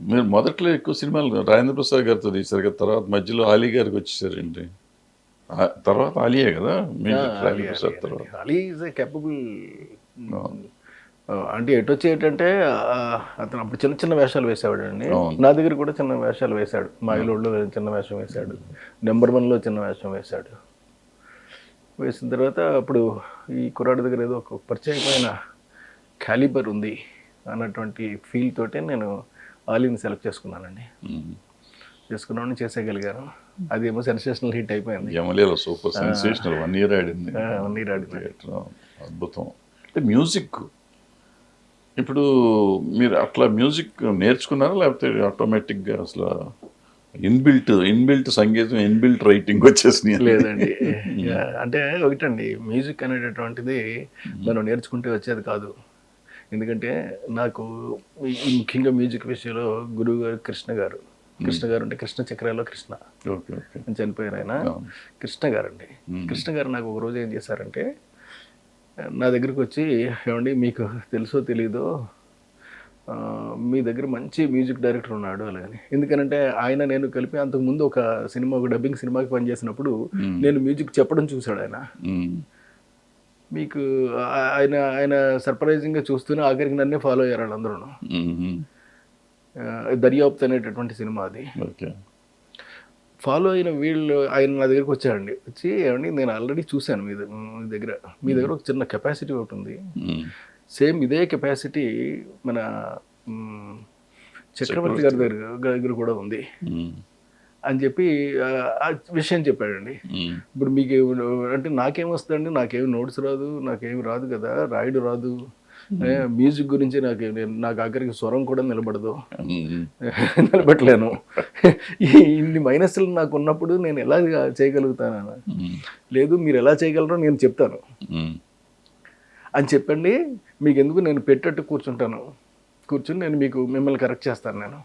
మీరు మొదట్లో ఎక్కువ సినిమాలు రాజేంద్ర ప్రసాద్ గారితో తీశారు కదా తర్వాత మధ్యలో ఆలీ గారికి వచ్చేసారేంటి ఆ- తర్వాత ఆలియే కదా? మీరు రాజేంద్ర ప్రసాద్ తర్వాత. Ali is a capable. అంటే ఎటు వచ్చి ఏంటంటే అతను అప్పుడు చిన్న చిన్న వేషాలు వేసేవాడు అండి. నా దగ్గర కూడా చిన్న వేషాలు వేశాడు. మాయలోడ్లో చిన్న వేషం వేశాడు. నెంబర్ వన్లో చిన్న వేషం వేశాడు. వేసిన తర్వాత అప్పుడు ఈ కుర్రాడి దగ్గర ఏదో ఒక ప్రత్యేకమైన క్యాలిబర్ ఉంది అన్నటువంటి ఫీల్ తోటే నేను ఆలీని సెలెక్ట్ చేసుకున్నానండి. చేసుకున్నాను చేసేయగలిగాను. అదేమో సెన్సేషనల్ హిట్ అయిపోయింది. సూపర్ సెన్సేషనల్ వన్ ఇయర్ ఆడింది. ఆడింది. థియేటర్ అద్భుతం. అంటే మ్యూజిక్ ఇప్పుడు మీరు అట్లా మ్యూజిక్ నేర్చుకున్నారా? లేకపోతే ఆటోమేటిక్గా అసలు ఇన్బిల్ట్ ఇన్బిల్ట్ సంగీతం ఇన్బిల్ట్ రైటింగ్ వచ్చేసినాయి? లేదండి. అంటే ఒకటండి మ్యూజిక్ అనేటటువంటిది మనం నేర్చుకుంటే వచ్చేది కాదు. ఎందుకంటే నాకు ముఖ్యంగా మ్యూజిక్ విషయంలో గురువు గారు కృష్ణ గారు. కృష్ణ గారు అంటే కృష్ణ చక్రాలో కృష్ణ. చనిపోయారు ఆయన. కృష్ణ గారు అండి కృష్ణ గారు నాకు ఒక రోజు ఏం చేశారంటే నా దగ్గరికి వచ్చి ఏమండి మీకు తెలుసో తెలీదో ఆ, మీ దగ్గర మంచి మ్యూజిక్ డైరెక్టర్ ఉన్నాడు అలాగని ఎందుకనంటే ఆయన నేను కలిపి అంతకుముందు ఒక సినిమా ఒక డబ్బింగ్ సినిమాకి పనిచేసినప్పుడు నేను మ్యూజిక్ చెప్పడం చూశాడు ఆయన. మీకు ఆయన ఆయన సర్ప్రైజింగ్గా చూస్తూనే ఆఖరికి నన్నే ఫాలో అయ్యారు వాళ్ళందరూ. దర్యాప్తు అనేటటువంటి సినిమా అది. ఓకే. ఫాలో అయిన వీళ్ళు ఆయన నా దగ్గరికి వచ్చారండి. వచ్చి ఏమండి నేను ఆల్రెడీ చూశాను మీ దగ్గర మీ దగ్గర. మీ దగ్గర ఒక చిన్న కెపాసిటీ ఒకటి ఉంది. సేమ్ ఇదే కెపాసిటీ మన చక్రవర్తి గారి దగ్గర దగ్గర కూడా ఉంది. అని చెప్పి విషయం చెప్పాడండి. ఇప్పుడు మీకు అంటే నాకేం వస్తుందండి నాకేం నోట్స్ రాదు నాకేం రాదు కదా రాయడు రాదు మ్యూజిక్ గురించి నాకు నాకు ఆఖరికి స్వరం కూడా నిలబడదు. నిలబెట్టలేను ఇన్ని మైనస్లు నాకు ఉన్నప్పుడు నేను ఎలా చేయగలుగుతాను. లేదు మీరు ఎలా చేయగలరో నేను చెప్తాను. అని చెప్పండి మీకు ఎందుకు నేను పెట్టట్టు కూర్చుంటాను కూర్చుని నేను మీకు మిమ్మల్ని కరెక్ట్ చేస్తాను నేను.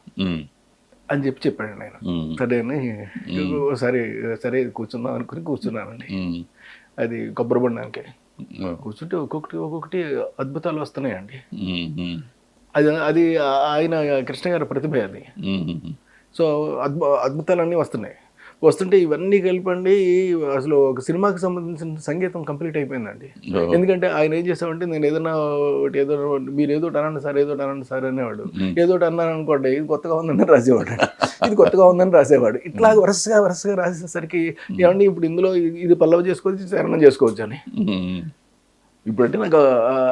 అని చెప్పి చెప్పాడు నేను ఉమ్. సరే అని సరే సరే కూర్చుందాం అనుకుని కూర్చున్నానండి. అది కొబ్బరి బండానికి. కూర్చుంటే ఒక్కొక్కటి ఒక్కొక్కటి అద్భుతాలు వస్తున్నాయండి. అది అది ఆయన కృష్ణ గారి ప్రతిభ అది. సో అద్భు అద్భుతాలన్నీ వస్తున్నాయి వస్తుంటే ఇవన్నీ కలిపండి అసలు ఒక సినిమాకి సంబంధించిన సంగీతం కంప్లీట్ అయిపోయిందండి. ఎందుకంటే ఆయన ఏం చేస్తామంటే నేను ఏదైనా ఒకటి ఏదో మీరు ఏదో అనండి సార్ ఏదో ఒకటి అనండి సార్ అనేవాడు. ఏదో అన్నాను అనుకోండి ఇది కొత్తగా ఉందని రాసేవాడు. ఇది కొత్తగా ఉందని రాసేవాడు. ఇట్లా వరుసగా వరుసగా రాసేసరికి ఏమండి ఇప్పుడు ఇందులో ఇది- పల్లవి చేసుకోవచ్చు చరణం చేసుకోవచ్చు అని. ఇప్పుడంటే నాకు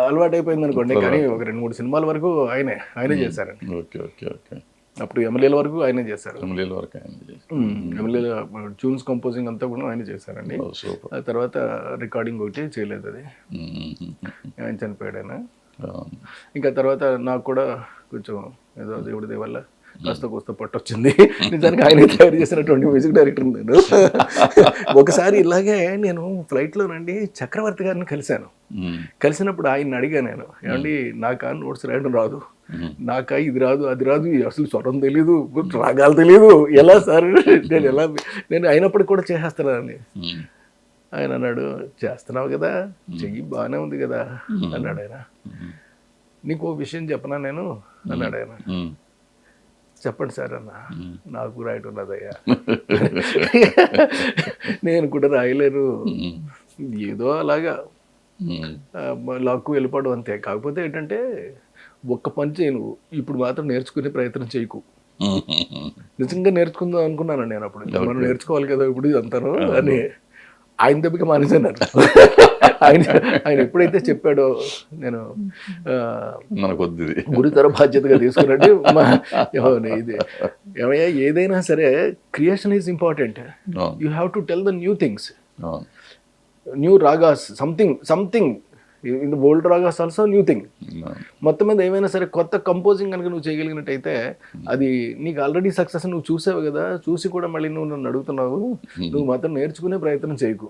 అలవాటు అయిపోయింది అనుకోండి కానీ ఒక రెండు మూడు సినిమాల వరకు ఆయనే ఆయనే చేశారండి. Okay okay okay. అప్పుడు ఎమ్మెల్యేల వరకు ఆయనే చేశారు. ఎమ్మెల్యేల వరకు ఆయన ఎమ్మెల్యేల ట్యూన్స్ కంపోజింగ్ అంతా కూడా ఆయన చేశారండి. ఆ తర్వాత రికార్డింగ్ ఒకటి చేయలేదు అది. ఆయన చనిపోయాడు ఆయన. ఇంకా తర్వాత నాకు కూడా కొంచెం ఏదో దేవుడి దయ వల్ల కాస్త కోస్త పట్టు వచ్చింది నిజానికి ఆయన తయారు చేసినటువంటి మ్యూజిక్ డైరెక్టర్ నేను. ఒకసారి ఇలాగే నేను ఫ్లైట్లోనండి చక్రవర్తి గారిని కలిశాను. ఉమ్. కలిసినప్పుడు ఆయన అడిగా నేను ఏమండి నాకా? నోట్స్ రాయడం రాదు. నాకా? ఇది రాదు అది రాదు అసలు స్వరం తెలీదు రాగాలు తెలీదు. ఎలా సార్? నేను ఎలా నేను అయినప్పటికి కూడా చేసేస్తున్నానండి. ఉమ్. ఆయన అన్నాడు చేస్తున్నావు కదా చెయ్యి బాగానే ఉంది కదా అన్నాడు ఆయన. నీకు ఓ విషయం చెప్పనా నేను? అన్నాడు ఆయన. చెప్పండి సార్ అన్న. నాకు రాయటం రాదయ్యా నేను కూడా రాయలేను. ఏదో అలాగా. లాక్కు వెళ్ళిపోవడం అంతే. కాకపోతే ఏంటంటే ఒక్క పని చేయి నువ్వు. ఇప్పుడు మాత్రం నేర్చుకునే ప్రయత్నం చేయకు. నిజంగా నేర్చుకుందాం అనుకున్నాను నేను అప్పుడు. మనం నేర్చుకోవాలి కదా ఇప్పుడు అంతాను అని. ఆయన దెబ్బకి మానేశాను ఆయన ఆయన ఎప్పుడైతే చెప్పాడో నేను ఆ, మనకు వద్దు ఇది గురుతర బాధ్యతగా తీసుకున్నట్టు ఇది. ఏమయ్యా ఏదైనా సరే creation is important. You have to tell the new things. New ragas something something in the old ragas also new thing. మొత్తం మీద ఏమైనా సరే కొత్త కంపోజింగ్ కనుక నువ్వు చేయగలిగినట్టయితే అది నీకు ఆల్రెడీ సక్సెస్ నువ్వు చూసావు కదా చూసి కూడా మళ్ళీ నువ్వు నన్ను అడుగుతున్నావు. నువ్వు మాత్రం నేర్చుకునే ప్రయత్నం చేయకు.